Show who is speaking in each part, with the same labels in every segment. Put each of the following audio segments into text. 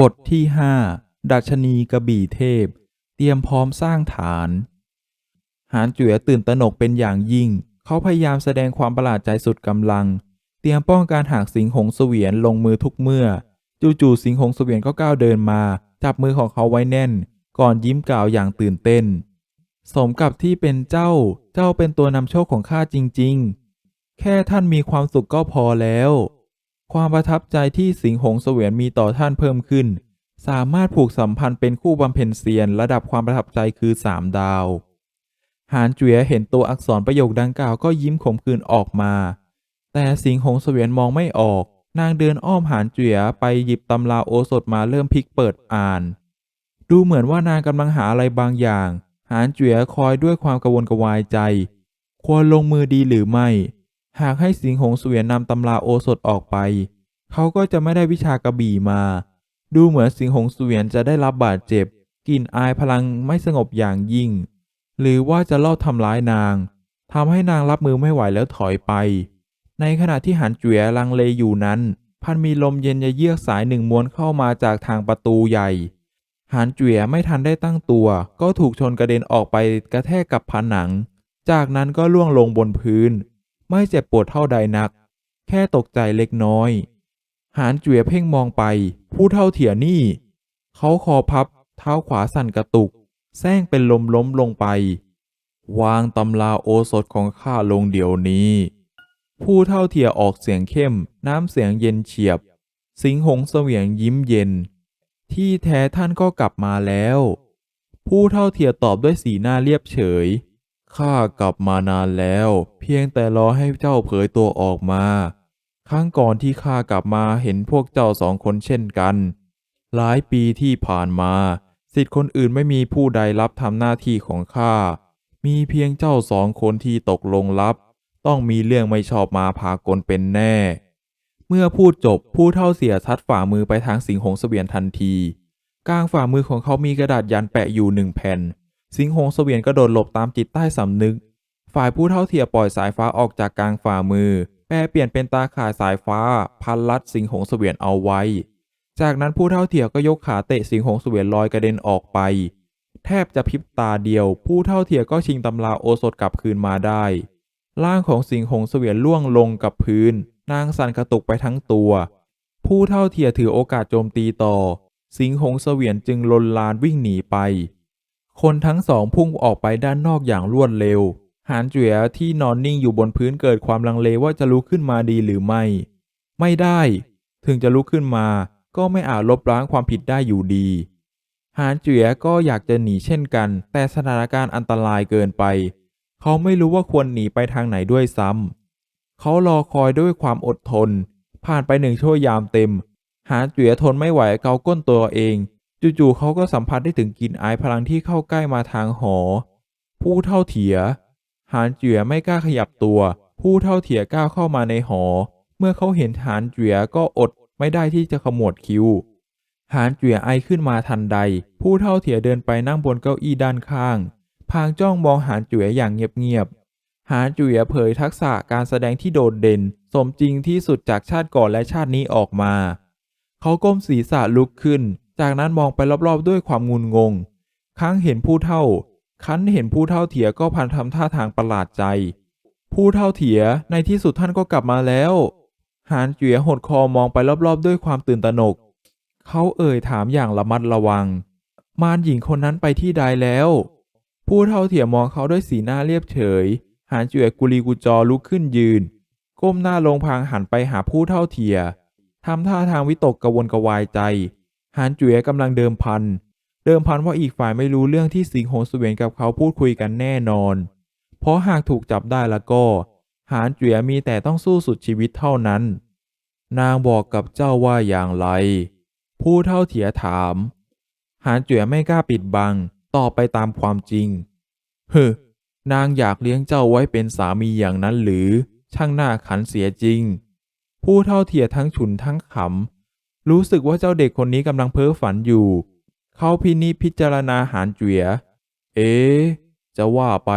Speaker 1: บทที่ห้าดัชนีกระบี่เทพ เตรียมพร้อมสร้างฐาน หานจุ๋ยตื่นตระหนกเป็นอย่างยิ่ง เขาพยายามแสดงความประหลาดใจสุดกำลัง เตรียมป้องกันหากสิงหงเสวียนลงมือทุกเมื่อ จู่ๆสิงหงเสวียนก็ก้าวเดินมา จับมือของเขาไว้แน่น ก่อนยิ้มกล่าวอย่างตื่นเต้น สมกับที่เป็นเจ้า เจ้าเป็นตัวนำโชคของข้าจริง ๆ แค่ท่านมีความสุขก็พอแล้ว ความประทับใจที่สิงหงเสวียนมีต่อท่านเพิ่มขึ้น สามารถผูกสัมพันธ์เป็นคู่บำเพ็ญเซียน ระดับความประทับใจคือสามดาว หานเจียเห็นตัวอักษรประโยคดังกล่าวก็ยิ้มขมขื่นออกมา แต่สิงหงเสวียนมองไม่ออก นางเดินอ้อมหานเจียไปหยิบตำราโอสถมาเริ่มพลิกเปิดอ่าน ดูเหมือนว่านางกำลังหาอะไรบางอย่าง หานเจียคอยด้วยความกระวนกระวายใจ ควรลงมือดีหรือไม่ หากให้สิงหงเสวียนนำตำราโอสถออกไป เขาก็จะไม่ได้วิชากระบี่มา ดูเหมือนสิงหงเสวียนจะได้รับบาดเจ็บกลิ่นอายพลังไม่สงบอย่างยิ่ง หรือว่าจะลอบทำร้ายนางทำให้นางรับมือไม่ไหวแล้วถอยไป ในขณะที่หันเจียลังเลอยู่นั้น พันมีลมเย็นเยือกสายหนึ่งม้วนเข้ามาจากทางประตูใหญ่หานเจียไม่ทันได้ตั้งตัว ก็ถูกชนกระเด็นออกไปกระแทกกับผนัง จากนั้นก็ล่วงลงบนพื้น ไม่เจ็บปวดเท่าใดนัก แค่ตกใจเล็กน้อย หานเจียเพ่งมองไป ผู้เท่าเถียนี่ เขาคอพับ เท้าขวาสั่นกระตุกแซงเป็นลมล้มลงไป วางตำราโอสถของข้าลงเดี๋ยวนี้ ผู้เท่าเทียออกเสียงเข้ม น้ำเสียงเย็นเฉียบ สิงหงเสวียงยิ้มเย็น ที่แท้ท่านก็กลับมาแล้ว ผู้เท่าเทียตอบด้วยสีหน้าเรียบเฉย ข้ากลับมานานแล้ว เพียงแต่รอให้เจ้าเผยตัวออกมา ครั้งก่อนที่ข้ากลับมาเห็นพวกเจ้าสองคนเช่นกัน หลายปีที่ผ่านมาสิทธิ์คนอื่นไม่มีผู้ใดรับทำหน้าที่ของข้า มีเพียงเจ้าสองคนที่ตกลงรับ ต้องมีเรื่องไม่ชอบมาพากลเป็นแน่ เมื่อพูดจบผู้เท่าเสียซัดฝ่ามือไปทางสิงหงเสวียนทันที กลางฝ่ามือของเขามีกระดาษยันแปะอยู่หนึ่งแผ่น สิงหงเสวียนกระโดดหลบตามจิตใต้สำนึก ฝ่ายผู้เท่าเทียปล่อยสายฟ้าออกจากกลางฝ่ามือ แปลเปลี่ยนเป็นตาข่ายสายฟ้า พันลัดสิงหงเสวียนเอาไว้ จากนั้นผู้เท่าเทียก็ยกขาเตะสิงหงเสวียนลอยกระเด็นออกไป แทบจะพริบตาเดียว ผู้เท่าเทียก็ชิงตำราโอสถกลับคืนมาได้ ร่างของสิงหงเสวียนล่วงลงกับพื้น นางสันกระตุกไปทั้งตัว ผู้เท่าเทียถือโอกาสโจมตีต่อ สิงหงเสวียนจึงลนลานวิ่งหนีไป คนทั้งสองพุ่งออกไปด้านนอกอย่างรวดเร็ว หานเจียที่นอนนิ่งอยู่บนพื้นเกิดความลังเลว่าจะลุกขึ้นมาดีหรือไม่ ไม่ได้ ถึงจะลุกขึ้นมา ก็ไม่อาจลบล้างความผิดได้อยู่ดี หานเจียก็อยากจะหนีเช่นกัน แต่สถานการณ์อันตรายเกินไป เขาไม่รู้ว่าควรหนีไปทางไหนด้วยซ้ำ เขารอคอยด้วยความอดทน ผ่านไปหนึ่งชั่วยามเต็ม หานเจียทนไม่ไหวเกาก้นตัวเอง จู่ๆเขาก็สัมผัสได้ถึงกลิ่นอายพลังที่เข้าใกล้มาทางหอ ผู้เท่าเถีย หานเจียไม่กล้าขยับตัว ผู้เท่าเถียก้าวเข้ามาในหอ เมื่อเขาเห็นหานเจียก็อดไม่ได้ที่จะขมวดคิ้ว หานเจียไอขึ้นมาทันใด ผู้เท่าเถียเดินไปนั่งบนเก้าอี้ด้านข้าง พางจ้องมองหานเจียอย่างเงียบๆ หานเจียเผยทักษะการแสดงที่โดดเด่น สมจริงที่สุดจากชาติก่อนและชาตินี้ออกมา เขาก้มศีรษะลุกขึ้น จากนั้นมองไปรอบๆด้วยความงุนงง ครั้งเห็นผู้เท่า คันเห็นผู้เท่าเถียก็พันทำท่าทางประหลาดใจ ผู้เท่าเถียในที่สุดท่านก็กลับมาแล้ว หานเจียหดคอมองไปรอบๆด้วยความตื่นตระหนก เขาเอ่ยถามอย่างระมัดระวัง มารหญิงคนนั้นไปที่ใดแล้ว ผู้เท่าเถียมองเขาด้วยสีหน้าเรียบเฉย หานเจียกุลีกุจอลุกขึ้นยืน ก้มหน้าลงพางหันไปหาผู้เท่าเถียทำท่าทางวิตกกระวนกระวายใจ หานเจียกำลังเดิมพัน เดิมพันว่าอีกฝ่ายไม่รู้เรื่องที่สิงห์โหงเสวียนกับเขาพูดคุยกันแน่นอน เพราะหากถูกจับได้แล้วก็ หานเจียมีแต่ต้องสู้สุดชีวิตเท่านั้น นางบอกกับเจ้าว่าอย่างไร ผู้เท่าเถียถาม หานเจียไม่กล้าปิดบัง ตอบไปตามความจริง เฮ้นางอยากเลี้ยงเจ้าไว้เป็นสามีอย่างนั้นหรือ ช่างหน้าขันเสียจริง ผู้เท่าเถียทั้งฉุนทั้งขำ รู้สึกว่าเจ้าเด็กคนนี้กำลังเพ้อฝันอยู่ เขาพินิจพิจารณาหารเจีย เอ๊ะจะว่าไป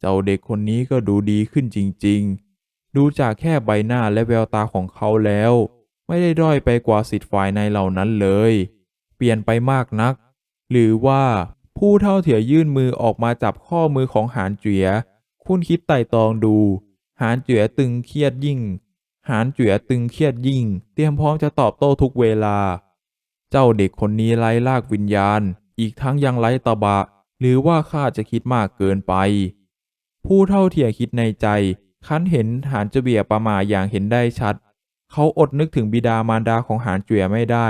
Speaker 1: เจ้าเด็กคนนี้ก็ดูดีขึ้นจริง ๆ ดูจากแค่ใบหน้าและแววตาของเขาแล้ว ไม่ได้ด้อยไปกว่าสิทธิ์ฝ่ายในเหล่านั้นเลย เปลี่ยนไปมากนัก หรือว่าผู้เท่าเถียยื่นมือออกมาจับข้อมือของหานเจีย คุณคิดไต่ตองดู หานเจียตึงเครียดยิ่ง หานเจียตึงเครียดยิ่ง เตรียมพร้อมจะตอบโต้ทุกเวลา เจ้าเด็กคนนี้ไร้ลากวิญญาณ อีกทั้งยังไร้ตบะ หรือว่าข้าจะคิดมากเกินไป ผู้เท่าเทียคิดในใจ คันเห็นหานเจเบียประมาอย่างเห็นได้ชัด เขาอดนึกถึงบิดามารดาของหานเจียไม่ได้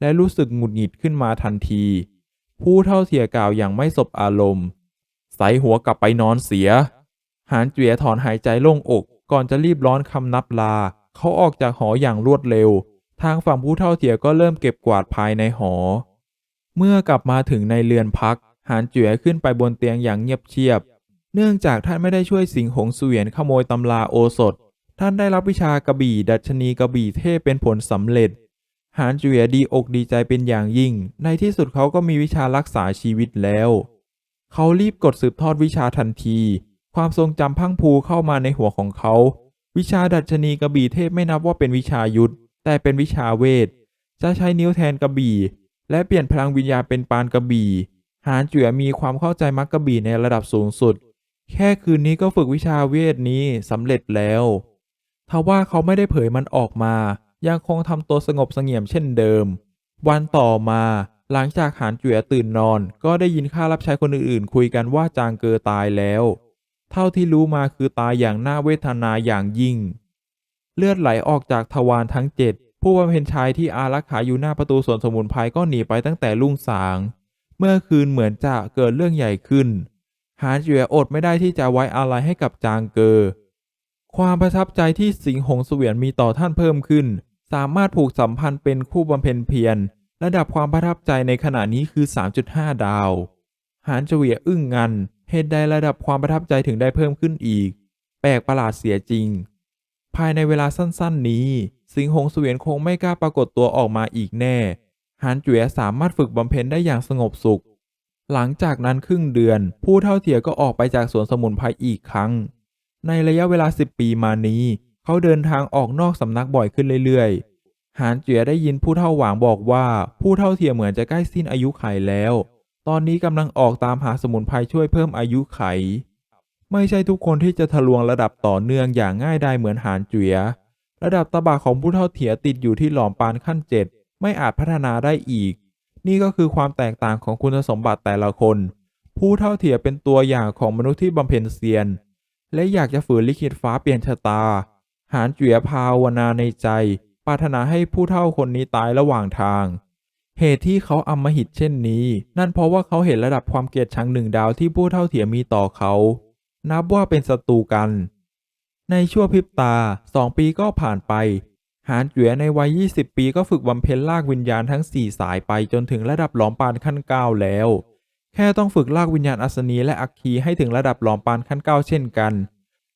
Speaker 1: และรู้สึกหงุดหงิดขึ้นมาทันที ผู้เท่าเทียกล่าวอย่างไม่สบอารมณ์ใส่หัวกลับไปนอนเสีย หานเจียถอนหายใจโล่งอกก่อนจะรีบร้อนคำนับลา เขาออกจากหออย่างรวดเร็ว ทางฝั่งผู้เท่าเทียก็เริ่มเก็บกวาดภายในหอ เมื่อกลับมาถึงในเรือนพัก หานเจียขึ้นไปบนเตียงอย่างเงียบเชียบ เนื่องจากท่านไม่ได้ช่วยสิงหงเสวียนขโมยตำราโอสถ ท่านได้รับวิชากระบี่ ดัชนีกระบี่เทพเป็นผลสำเร็จ หานเจียดีอกดีใจเป็นอย่างยิ่ง ในที่สุดเขาก็มีวิชารักษาชีวิตแล้ว เขารีบกดสืบทอดวิชาทันที ความทรงจำพังพูเข้ามาในหัวของเขา วิชาดัชนีกระบี่เทพไม่นับว่าเป็นวิชายุทธแต่เป็นวิชาเวท จะใช้นิ้วแทนกระบี่ และเปลี่ยนพลังวิญญาเป็นปานกระบี่ หานเจียมีความเข้าใจมักกระบี่ในระดับสูงสุด แค่คืนนี้ก็ฝึกวิชาเวทนี้สำเร็จแล้วทว่าเขาไม่ได้เผยมันออกมา ยังคงทำตัวสงบเสงี่ยมเช่นเดิม วันต่อมา หลังจากหานเจียตื่นนอน ก็ได้ยินข้ารับใช้คนอื่นๆ คุยกันว่าจางเกอตายแล้ว เท่าที่รู้มาคือตายอย่างน่าเวทนาอย่างยิ่ง เลือดไหลออกจากทวารทั้งเจ็ดผู้บำเพ็ญชายที่อารักขาอยู่หน้าประตูสวนสมุนไพรก็หนีไปตั้งแต่รุ่งสาง เมื่อคืนเหมือนจะเกิดเรื่องใหญ่ขึ้น หานเจียอดไม่ได้ที่จะไว้อาลัยให้กับจางเกอ ความประทับใจที่สิงหงเสวียนมีต่อท่านเพิ่มขึ้น สามารถผูกสัมพันธ์เป็นคู่บำเพ็ญเพียรระดับความประทับใจในขณะนี้คือ 3.5 ดาว หานเจวียอึ้งงัน เหตุใดระดับความประทับใจถึงได้เพิ่มขึ้นอีก แปลกประหลาดเสียจริง ภายในเวลาสั้นๆ นี้ สิงหงเสวียนคงไม่กล้าปรากฏตัวออกมาอีกแน่หานเจียสามารถฝึกบำเพ็ญได้อย่างสงบสุข หลังจากนั้นครึ่งเดือน ผู้เท่าเทียก็ออกไปจากสวนสมุนไพรอีกครั้ง ในระยะเวลา10ปีมานี้ เขาเดินทางออกนอกสำนักบ่อยขึ้นเรื่อยๆ หานเจียได้ยินผู้เท่าหวางบอกว่าผู้เท่าเทียเหมือนจะใกล้สิ้นอายุไขแล้ว ตอนนี้กำลังออกตามหาสมุนไพรช่วยเพิ่มอายุไข ไม่ใช่ทุกคนที่จะทะลวงระดับต่อเนื่องอย่างง่ายได้เหมือนหานเจีย ระดับตบะของผู้เท่าเถียติดอยู่ที่หลอมปานขั้นเจ็ดไม่อาจพัฒนาได้อีก นี่ก็คือความแตกต่างของคุณสมบัติแต่ละคน ผู้เท่าเถียเป็นตัวอย่างของมนุษย์ที่บำเพ็ญเซียน และอยากจะฝืนลิขิตฟ้าเปลี่ยนชะตา หานเจียภาวนาในใจ ปรารถนาให้ผู้เท่าคนนี้ตายระหว่างทาง เหตุที่เขาอำมหิตเช่นนี้ นั่นเพราะว่าเขาเห็นระดับความเกลียดชังหนึ่งดาวที่ผู้เท่าเถียมีต่อเขา นับว่าเป็นศัตรูกัน ในชั่วพริบตาสองปีก็ผ่านไป หานเจียในวัย 20 ปีก็ฝึกบำเพ็ญลากวิญญาณทั้ง 4 สายไปจนถึงระดับหลอมปานขั้นเก้าแล้ว แค่ต้องฝึกลากวิญญาณอัศนีและอัคคีให้ถึงระดับหลอมปานขั้นเก้าเช่นกัน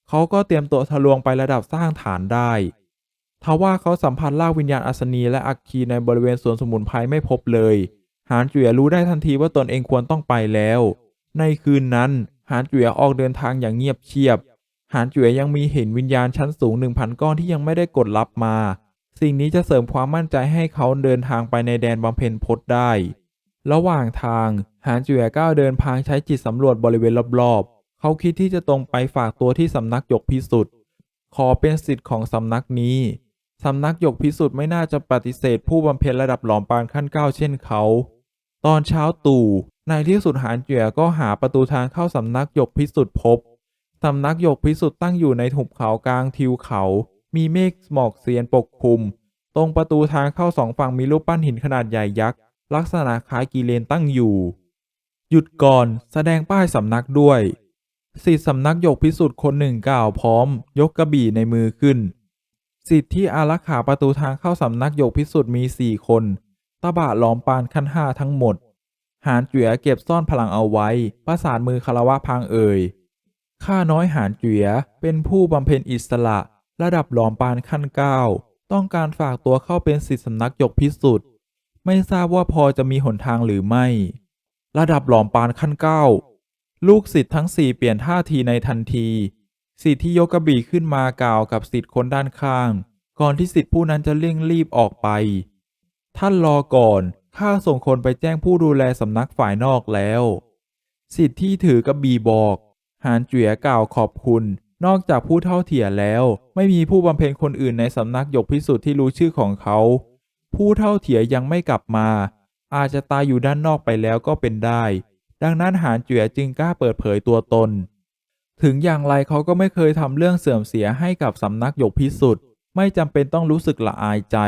Speaker 1: เขาก็เตรียมตัวทะลวงไประดับสร้างฐานได้ ทว่าเขาสัมผัสล่าวิญญาณอัศนีและอัคคีในบริเวณสวนสมุนไพรไม่พบเลย หานเจียรู้ได้ทันทีว่าตนเองควรต้องไปแล้ว ในคืนนั้น หานเจียออกเดินทางอย่างเงียบเชียบ หานเจียยังมีเห็นวิญญาณชั้นสูง1,000ก้อนที่ยังไม่ได้กดรับมา สิ่งนี้จะเสริมความมั่นใจให้เขาเดินทางไปในแดนบำเพ็ญพจน์ได้ ระหว่างทาง หานเจียก้าวเดินพางใช้จิตสำรวจบริเวณรอบๆ เขาคิดที่จะตรงไปฝากตัวที่สำนักยกพิสุทธิ์ขอเป็นสิทธิ์ของสำนักนี้ สำนักหยกพิสุทธิ์ไม่น่าจะปฏิเสธผู้บำเพ็ญระดับหลอมปานขั้นเก้าเช่นเขา ตอนเช้าตู่ในที่สุดหานเจียก็หาประตูทางเข้าสำนักหยกพิสุทธิ์พบ สำนักหยกพิสุทธิ์ตั้งอยู่ในหุบเขากลางทิวเขา มีเมฆหมอกเซียนปกคลุม ตรงประตูทางเข้าสองฝั่งมีรูปปั้นหินขนาดใหญ่ยักษ์ ลักษณะคล้ายกีเลนตั้งอยู่ หยุดก่อนแสดงป้ายสำนักด้วยสิทธิสำนักหยกพิสุทธิ์คนหนึ่งกล่าวพร้อม ยกกระบี่ในมือขึ้น สิทธิอารักขาประตูทางเข้าสำนักยกพิสุทธิ์มีสี่คนตะบะหลอมปานขั้นห้าทั้งหมด หานเจียเก็บซ่อนพลังเอาไว้ ประสานมือคารวะพางเอ่ย ข้าน้อยหานเจียเป็นผู้บำเพ็ญอิสระ ระดับหลอมปานขั้นเก้าต้องการฝากตัวเข้าเป็นศิษย์สำนักยกพิสุทธิ์ไม่ทราบว่าพอจะมีหนทางหรือไม่ ระดับหลอมปานขั้นเก้าลูกศิษย์ทั้งสี่เปลี่ยนท่าทีในทันที ศิษย์ที่ยกกระบี่ขึ้นมากล่าวกับศิษย์คนด้านข้าง ก่อนที่ศิษย์ผู้นั้นจะเร่งรีบออกไป ท่านรอก่อนข้าส่งคนไปแจ้งผู้ดูแลสำนักฝ่ายนอกแล้ว สิทธิ์ที่ถือกระบี่บอกหานเจ๋ยกล่าวขอบคุณ นอกจากผู้เท่าเถียแล้ว ไม่มีผู้บำเพ็ญคนอื่นในสำนักหยกพิสุทธิ์ที่รู้ชื่อของเขา ผู้เท่าเถียยังไม่กลับมา อาจจะตายอยู่ด้านนอกไปแล้วก็เป็นได้ ดังนั้นหานเจ๋ยจึงกล้าเปิดเผยตัวตน ถึงอย่างไรเขาก็ไม่เคยทำเรื่องเสื่อมเสียให้กับสำนักหยกพิสุทธิ์ไม่จำเป็นต้องรู้สึกละอายใจ